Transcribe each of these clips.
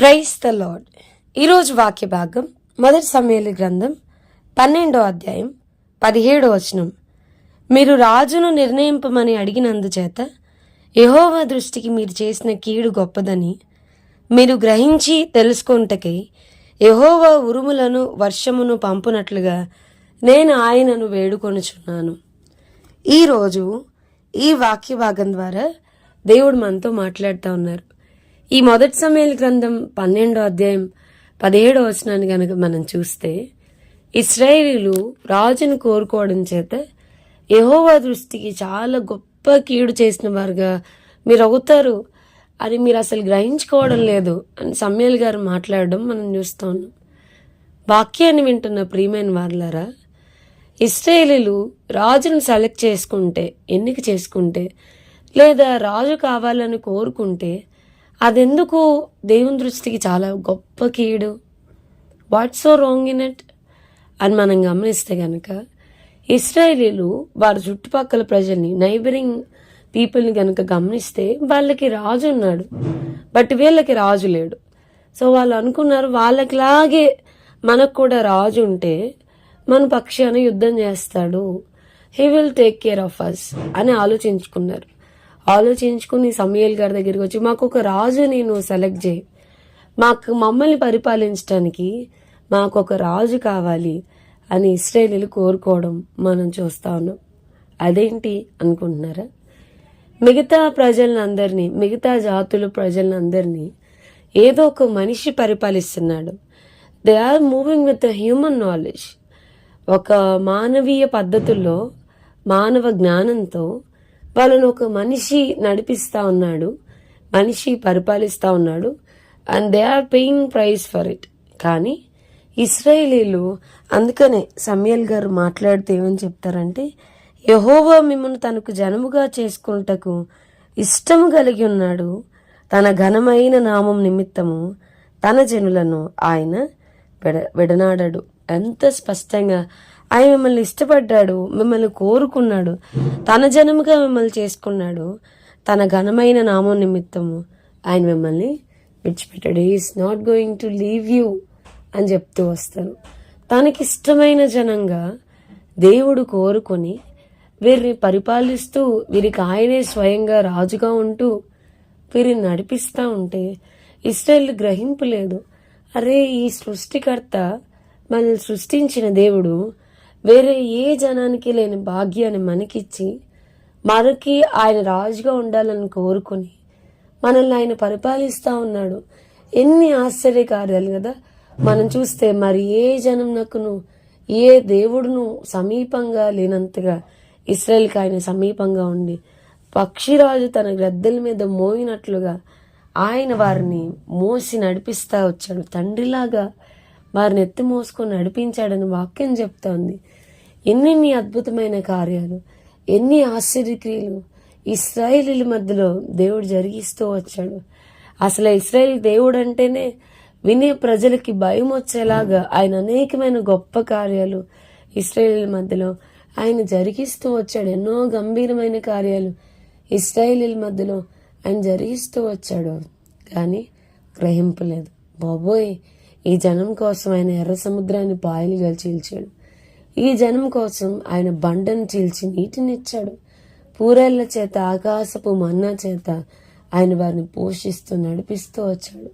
Price the lord. ఈరోజు వాక్య భాగం మొదటి సమయాల గ్రంథం పన్నెండో అధ్యాయం పదిహేడో వచనం. మీరు రాజును నిర్ణయింపమని అడిగినందుచేత యెహోవా దృష్టికి మీరు చేసిన కీడు గొప్పదని మీరు గ్రహించి తెలుసుకుంటకై యెహోవా ఉరుములను వర్షమును పంపునట్లుగా నేను ఆయనను వేడుకొనుచున్నాను. ఈరోజు ఈ వాక్య భాగం ద్వారా దేవుడు మనతో మాట్లాడుతూ ఉన్నారు. ఈ మొదటి సమయాల గ్రంథం పన్నెండో అధ్యాయం పదిహేడో వచనాన్ని కనుక మనం చూస్తే ఇస్రాయేలీలు రాజును కోరుకోవడం చేత యహోవా దృష్టికి చాలా గొప్ప కీడు చేసిన వారుగా మీరు అవుతారు అని మీరు అసలు గ్రహించుకోవడం లేదు అని సమ్యల్ గారు మాట్లాడడం మనం చూస్తూ. ఉన్నాం వాక్యాన్ని వింటున్న ప్రియమైన వార్లరా ఇస్రాయేలీలు రాజును సెలెక్ట్ చేసుకుంటే ఎన్నిక చేసుకుంటే లేదా రాజు కావాలని కోరుకుంటే అదెందుకు? దేవుని దృష్టికి చాలా గొప్ప కీడు. What so wrong in it అని మనం గమనిస్తే కనుక ఇస్రాయేలీలు వారి చుట్టుపక్కల ప్రజల్ని నైబరింగ్ పీపుల్ని కనుక గమనిస్తే వాళ్ళకి రాజు ఉన్నాడు. బట్ వీళ్ళకి రాజు లేడు. సో వాళ్ళు అనుకున్నారు వాళ్ళకిలాగే మనకు కూడా రాజు ఉంటే మన పక్షాన యుద్ధం చేస్తాడు. He will take care of us అని ఆలోచించుకున్నారు. ఆలోచించుకుని సమయల్ గారి దగ్గరికి వచ్చి మాకు ఒక రాజు నేను సెలెక్ట్ చేయి. మాకు మమ్మల్ని పరిపాలించడానికి మాకు ఒక రాజు కావాలి అని ఇస్రాయేలీలు కోరుకోవడం మనం చూస్తా ఉన్నాం. అదేంటి అనుకుంటున్నారా? మిగతా ప్రజలందరినీ మిగతా జాతుల ప్రజలందరినీ ఏదో ఒక మనిషి పరిపాలిస్తున్నాడు. They are moving with human knowledge. ఒక మానవీయ పద్ధతుల్లో మానవ జ్ఞానంతో వాళ్ళను ఒక మనిషి నడిపిస్తా ఉన్నాడు మనిషి పరిపాలిస్తా ఉన్నాడు and they are paying price for it కానీ ఇస్రాయేలీలు అందుకనే సమయల్ గారు మాట్లాడితే ఏమని చెప్తారంటే యహోవా మిమ్మల్ని తనకు జనముగా చేసుకుంటకు ఇష్టము కలిగి ఉన్నాడు. తన ఘనమైన నామం నిమిత్తము తన జనులను ఆయన విడ విడనాడాడు. ఎంత స్పష్టంగా ఆయన మిమ్మల్ని ఇష్టపడ్డాడు మిమ్మల్ని కోరుకున్నాడు తన జనముగా మిమ్మల్ని చేసుకున్నాడు తన ఘనమైన నామం నిమిత్తము ఆయన మిమ్మల్ని విడిచిపెట్టాడు. Is not going to leave you అని చెప్తూ వస్తాను. తనకిష్టమైన జనంగా దేవుడు కోరుకొని వీరిని పరిపాలిస్తూ వీరికి ఆయనే స్వయంగా రాజుగా ఉంటూ వీరిని నడిపిస్తూ ఉంటే ఇస్రాయల్ గ్రహింపు లేదు. అరే ఈ సృష్టికర్త మనల్ని సృష్టించిన దేవుడు వేరే ఏ జనానికి లేని భాగ్యాన్ని మనకిచ్చి మనకి ఆయన రాజుగా ఉండాలని కోరుకొని మనల్ని ఆయన పరిపాలిస్తూ ఉన్నాడు. ఎన్ని ఆశ్చర్యకార్యాలు కదా. మనం చూస్తే మరి ఏ జనంనకును ఏ దేవుడును సమీపంగా లేనంతగా ఇస్రాయల్కి ఆయన సమీపంగా ఉండి పక్షిరాజు తన గ్రద్దల మీద మోయినట్లుగా ఆయన వారిని మోసి నడిపిస్తా వచ్చాడు. తండ్రిలాగా వారిని ఎత్తి మోసుకొని నడిపించాడని వాక్యం చెప్తోంది. ఎన్నెన్ని అద్భుతమైన కార్యాలు ఎన్ని ఆశ్చర్యక్రియలు ఇస్రాయేలీల మధ్యలో దేవుడు జరిగిస్తూ వచ్చాడు. అసలు ఇస్రాయేల్ దేవుడు అంటేనే వినే ప్రజలకి భయం వచ్చేలాగా ఆయన అనేకమైన గొప్ప కార్యాలు ఇస్రాయేలీల మధ్యలో ఆయన జరిగిస్తూ వచ్చాడు. ఎన్నో గంభీరమైన కార్యాలు ఇస్రాయేలీల మధ్యలో ఆయన జరిగిస్తూ వచ్చాడు. కానీ గ్రహింపలేదు. బాబోయ్ ఈ జనం కోసం ఆయన ఎర్ర సముద్రాన్ని పాయలుగా చీల్చాడు ఈ జనం కోసం ఆయన బండను చీల్చి నీటినిచ్చాడు. పూరేళ్ళ చేత ఆకాశపు మన్నా చేత ఆయన వారిని పోషిస్తూ నడిపిస్తూ వచ్చాడు.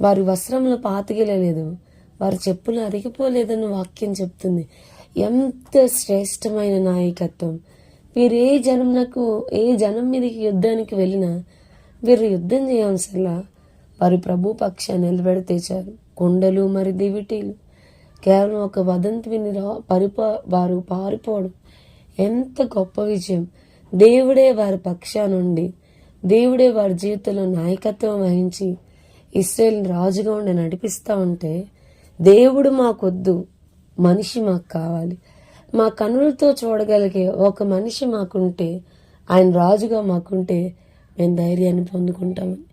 వారి వస్త్రములు పాతికెళ్ళలేదు వారి చెప్పులు అరిగిపోలేదని వాక్యం చెప్తుంది. ఎంత శ్రేష్టమైన నాయకత్వం. వీరు ఏ జనంకు ఏ జనం మీదకి యుద్ధానికి వెళ్ళినా వీరు యుద్ధం చేయవసరలా వారి ప్రభు పక్షాన్ని నిలబెడితే చాలు కొండలు మరి దివిటీలు. కేవలం ఒక వదంతి విని రా పరిపా వారు పారిపోవడం ఎంత గొప్ప విజయం. దేవుడే వారి పక్షానుండి దేవుడే వారి జీవితంలో నాయకత్వం వహించి ఇస్రాయల్ని రాజుగా ఉండి నడిపిస్తూ ఉంటే దేవుడు మాకొద్దు మనిషి మాకు కావాలి. మా కనులతో చూడగలిగే ఒక మనిషి మాకుంటే ఆయన రాజుగా మాకుంటే మేము ధైర్యాన్ని పొందుకుంటామని.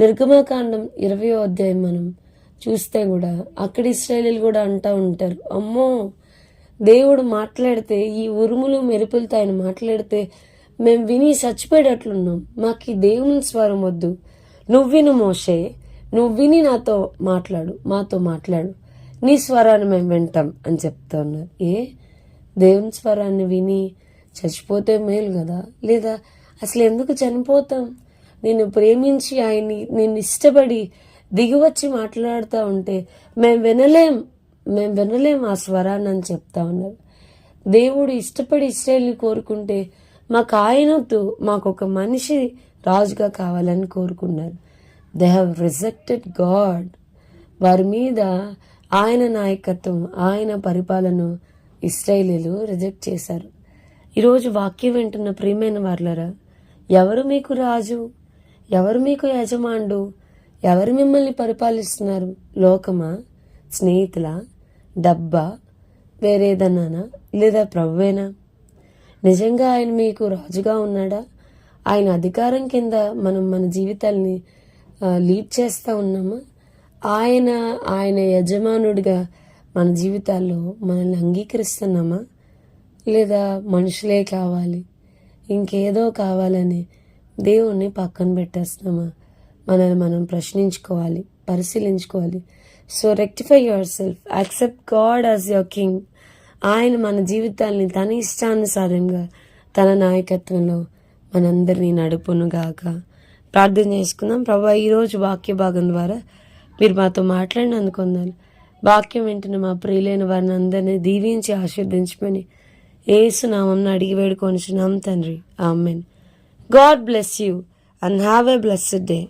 నిర్గమకాండం ఇరవయో అధ్యాయం మనం చూస్తే కూడా అక్కడ ఇస్రాయలీలు కూడా అంటూ ఉంటారు. అమ్మో! దేవుడు మాట్లాడితే ఈ ఉరుములు మెరుపులతో ఆయన మాట్లాడితే మేము విని చచ్చిపోయేటట్లున్నాం. మాకు ఈ దేవుని స్వరం వద్దు. నువ్వు విను మోషే నువ్వు విని నాతో మాట్లాడు మాతో మాట్లాడు. నీ స్వరాన్ని మేము వింటాం అని చెప్తా ఉన్నారు. ఏ? దేవుని స్వరాన్ని విని చచ్చిపోతే మేలు కదా? లేదా అసలు ఎందుకు చనిపోతాం? నేను ప్రేమించి ఆయన్ని నేను ఇష్టపడి దిగివచ్చి మాట్లాడుతూ ఉంటే మేము వినలేం మేము వినలేం ఆ స్వరాన్ని అని చెప్తా ఉన్నారు. దేవుడు ఇష్టపడి ఇస్రాయల్ని కోరుకుంటే మాకు ఆయనతో మాకు ఒక మనిషి రాజుగా కావాలని కోరుకున్నారు. దే హ్యావ్ రిజెక్టెడ్ గాడ్ వారి మీద ఆయన నాయకత్వం ఆయన పరిపాలన ఇస్రాయేలీలు రిజెక్ట్ చేశారు. ఈరోజు వాక్యం వింటున్న ప్రియమైన వార్లరా ఎవరు మీకు రాజు? ఎవరు మీకు యజమానుడు? ఎవరు మిమ్మల్ని పరిపాలిస్తున్నారు? లోకమా? స్నేహితుల? డబ్బా? వేరేదన్నానా? లేదా ప్రభువేనా నిజంగా ఆయన మీకు రాజుగా ఉన్నాడా? ఆయన అధికారం కింద మనం మన జీవితాల్ని లీడ్ చేస్తూ ఉన్నామా? ఆయన ఆయన యజమానుడిగా మన జీవితాల్లో మనల్ని అంగీకరిస్తున్నామా? లేదా మనుషులే కావాలి ఇంకేదో కావాలని దేవుణ్ణి పక్కన పెట్టేస్తున్నామా? మనల్ని మనం ప్రశ్నించుకోవాలి పరిశీలించుకోవాలి. So rectify yourself accept God as your king ఆయన మన జీవితాల్ని తన ఇష్టానుసారంగా తన నాయకత్వంలో మనందరినీ నడుపునుగాక ప్రార్థన చేసుకుందాం. ప్రభా ఈరోజు వాక్య భాగం ద్వారా మీరు మాతో మాట్లాడినందుకు వందనాలు. వాక్యం వింటున్న మా ప్రియులైన వారిని అందరినీ దీవించి ఆశీర్దించమని ఏసునామం అడిగి వేడుకొనిచున్నాం తండ్రి. Amen God bless you and have a blessed day